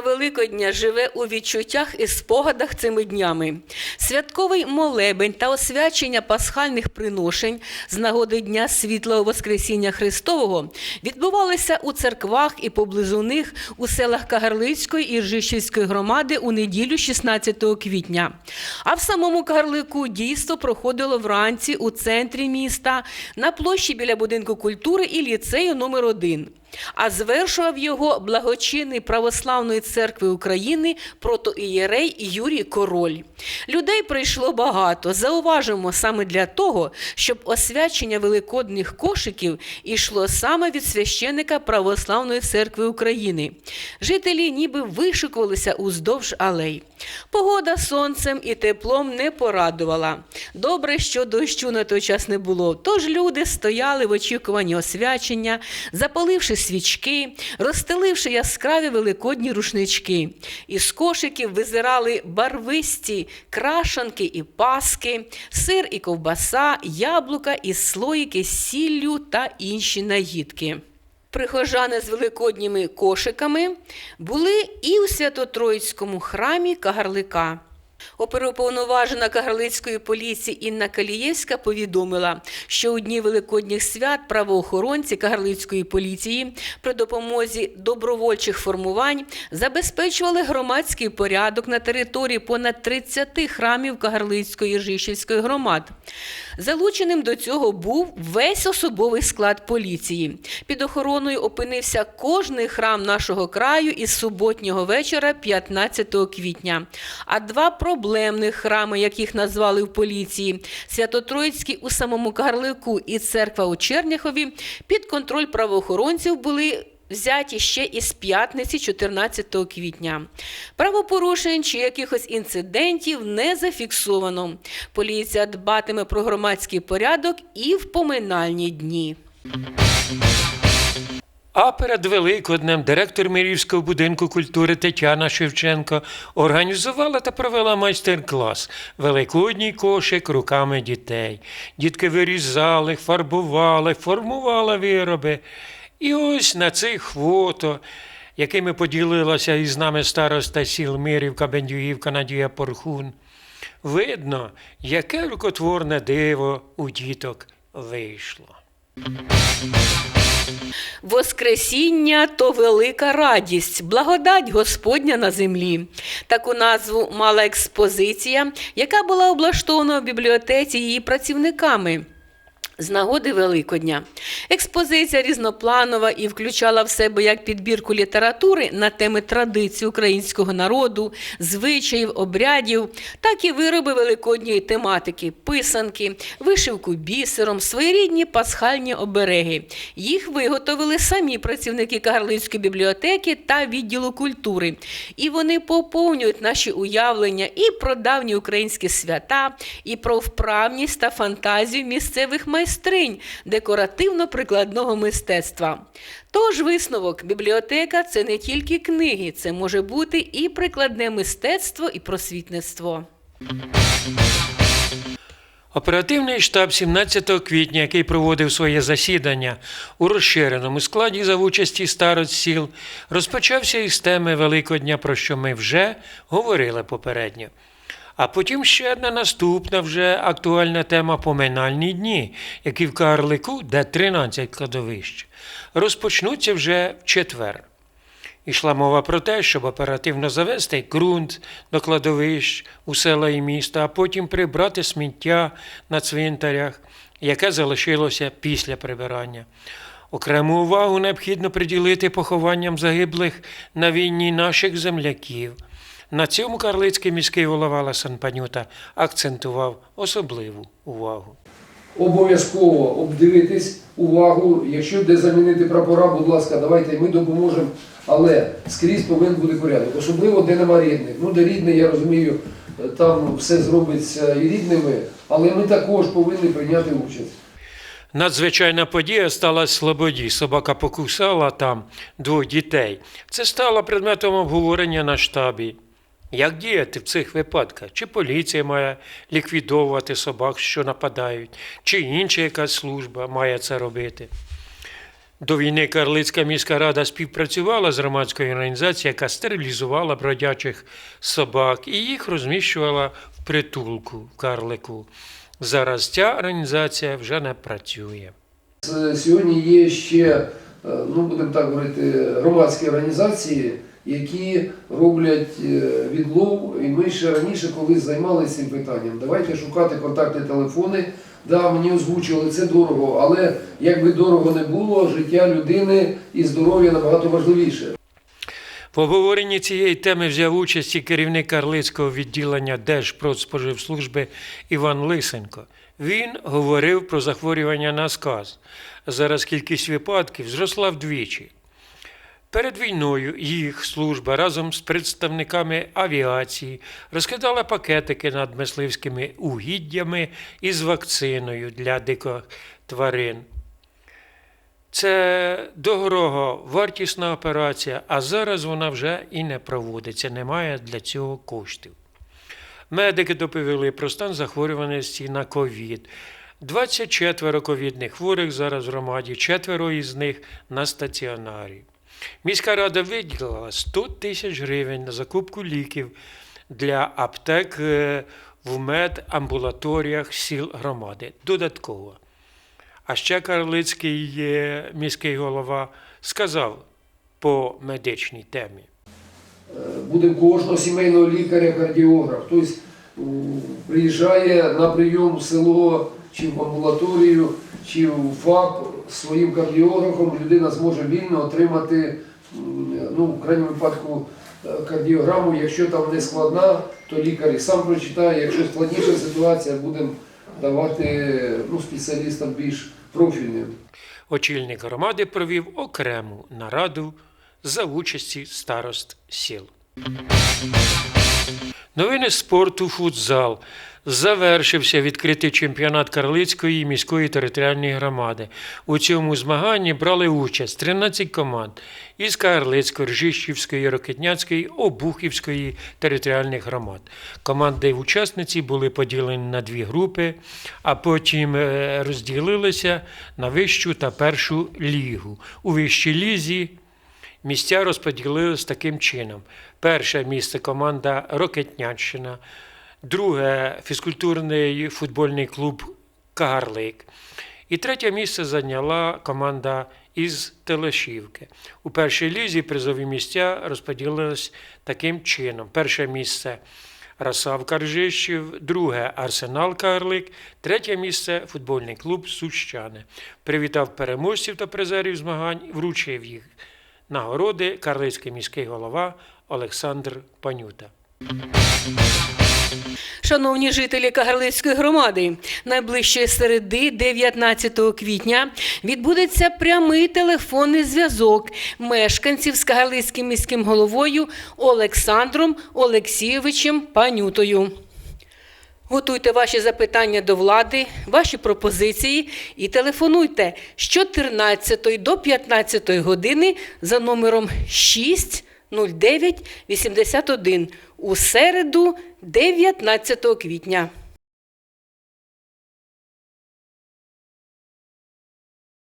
Великодня живе у відчуттях і спогадах цими днями. Святковий молебень та освячення пасхальних приношень з нагоди Дня Світлого Воскресіння Христового відбувалися у церквах і поблизу них у селах Кагарлицької і Ржищівської громади у неділю 16 квітня. А в самому Кагарлику дійство проходило вранці у центрі міста на площі біля будинку культури і ліцею номер 1 а звершував його благочинний Православної церкви України протоієрей Юрій Король. Людей прийшло багато. Зауважимо саме для того, щоб освячення великодних кошиків ішло саме від священика Православної церкви України. Жителі ніби вишикувалися уздовж алей. Погода сонцем і теплом не порадувала. Добре, що дощу на той час не було. Тож люди стояли в очікуванні освячення, запаливши свічки, розстеливши яскраві великодні рушнички. Із кошиків визирали барвисті крашанки і паски, сир і ковбаса, яблука і слоїки з сіллю та інші наїдки. Прихожани з великодніми кошиками були і у Свято-Троїцькому храмі Кагарлика. Оперуповноважена Кагарлицької поліції Інна Калієвська повідомила, що у дні великодніх свят правоохоронці Кагарлицької поліції при допомозі добровольчих формувань забезпечували громадський порядок на території понад 30 храмів Кагарлицької і Ржищівської громад. Залученим до цього був весь особовий склад поліції. Під охороною опинився кожний храм нашого краю із суботнього вечора 15 квітня. А два проблемних храми, як їх назвали в поліції, Свято-Троїцький у самому Кагарлику і церква у Черняхові, під контроль правоохоронців були взяті ще із п'ятниці 14 квітня. Правопорушень чи якихось інцидентів не зафіксовано. Поліція дбатиме про громадський порядок і в поминальні дні. А перед Великоднем директор Мирівського будинку культури Тетяна Шевченко організувала та провела майстер-клас Великодній кошик руками дітей. Дітки вирізали, фарбували, формували вироби. І ось на цих фото, якими поділилася із нами староста сіл Мирівка, Бендюгівка Надія Порхун, видно, яке рукотворне диво у діток вийшло. Воскресіння то велика радість, благодать Господня на землі. Таку назву мала експозиція, яка була облаштована в бібліотеці її працівниками. З нагоди Великодня. Експозиція різнопланова і включала в себе як підбірку літератури на теми традицій українського народу, звичаїв, обрядів, так і вироби великодньої тематики, писанки, вишивку бісером, своєрідні пасхальні обереги. Їх виготовили самі працівники Кагарлицької бібліотеки та відділу культури. І вони поповнюють наші уявлення і про давні українські свята, і про вправність та фантазію місцевих майстринь декоративно-прикладного мистецтва. Тож висновок, бібліотека це не тільки книги, це може бути і прикладне мистецтво, і просвітництво. Оперативний штаб 17 квітня, який проводив своє засідання у розширеному складі за участі старост сіл, розпочався із теми Великодня, про що ми вже говорили попередньо. А потім ще одна наступна вже актуальна тема поминальні дні, які в Карлику, де 13 кладовищ, розпочнуться вже в четвер. Ішла мова про те, щоб оперативно завести ґрунт до кладовищ у села і міста, а потім прибрати сміття на цвинтарях, яке залишилося після прибирання. Окрему увагу необхідно приділити похованням загиблих на війні наших земляків. На цьому Карлицький міський голова Ласан Панюта акцентував особливу увагу. Обов'язково обдивитись увагу. Якщо де замінити прапора, будь ласка, давайте ми допоможемо. Але скрізь повинен бути порядок. Особливо де нема рідних. Ну, де рідне, я розумію, там все зробиться і рідними, але ми також повинні прийняти участь. Надзвичайна подія сталася в Слободі. Собака покусала там двох дітей. Це стало предметом обговорення на штабі. Як діяти в цих випадках? Чи поліція має ліквідовувати собак, що нападають, чи інша якась служба має це робити? До війни Карлицька міська рада співпрацювала з громадською організацією, яка стерилізувала бродячих собак і їх розміщувала в притулку в Карлику. Зараз ця організація вже не працює. Сьогодні є ще, е, ну будемо так говорити, громадські організації, які роблять е, відлов, і ми ще раніше колись займалися цим питанням. Давайте шукати контактні телефони. Да, мені озвучували, це дорого, але як би дорого не було, життя людини і здоров'я набагато важливіше. В обговоренні цієї теми взяв участь і керівник Карлицького відділення Держпродспоживслужби Іван Лисенко. Він говорив про захворювання на сказ. Зараз кількість випадків зросла вдвічі. Перед війною їх служба разом з представниками авіації розкидала пакетики над мисливськими угіддями із вакциною для диких тварин. Це дорого вартісна операція, а зараз вона вже і не проводиться, немає для цього коштів. Медики доповіли про стан захворюваності на ковід. 24 ковідних хворих зараз в громаді, четверо із них на стаціонарі. Міська рада виділила 100 тисяч гривень на закупку ліків для аптек е, в медамбулаторіях сіл громади. Додатково. А ще Карлицький е, міський голова сказав по медичній темі. буде кожного сімейного лікаря кардіограф. Тобто приїжджає на прийом в село чи в амбулаторію, чи в ФАП своїм кардіографом, людина зможе вільно отримати, ну, в крайньому випадку, е, кардіограму. Якщо там не складна, то лікар і сам прочитає. Якщо складніша ситуація, будемо давати ну, спеціалістам більш профільним. Очільник громади провів окрему нараду за участі старост сіл. Новини спорту футзал. Завершився відкритий чемпіонат Карлицької міської територіальної громади. У цьому змаганні брали участь 13 команд із Карлицької, Ржищівської, Рокетняцької, Обухівської територіальних громад. Команди-учасниці були поділені на дві групи, а потім е, розділилися на вищу та першу лігу. У вищій лізі Місця розподілились таким чином: перше місце команда Рокетняччина, друге фізкультурний футбольний клуб Кагарлик. І третє місце зайняла команда із Телешівки. У першій лізі призові місця розподілились таким чином: перше місце Расав Каржищів, друге Арсенал Карлик, третє місце футбольний клуб Сущани. Привітав переможців та призерів змагань, вручив їх нагороди Карлицький міський голова Олександр Панюта. Шановні жителі Кагарлицької громади, найближчої середи, 19 квітня, відбудеться прямий телефонний зв'язок мешканців з Кагарлицьким міським головою Олександром Олексійовичем Панютою. Готуйте ваші запитання до влади, ваші пропозиції і телефонуйте з 14 до 15 години за номером 6 09 81 у середу 19 квітня.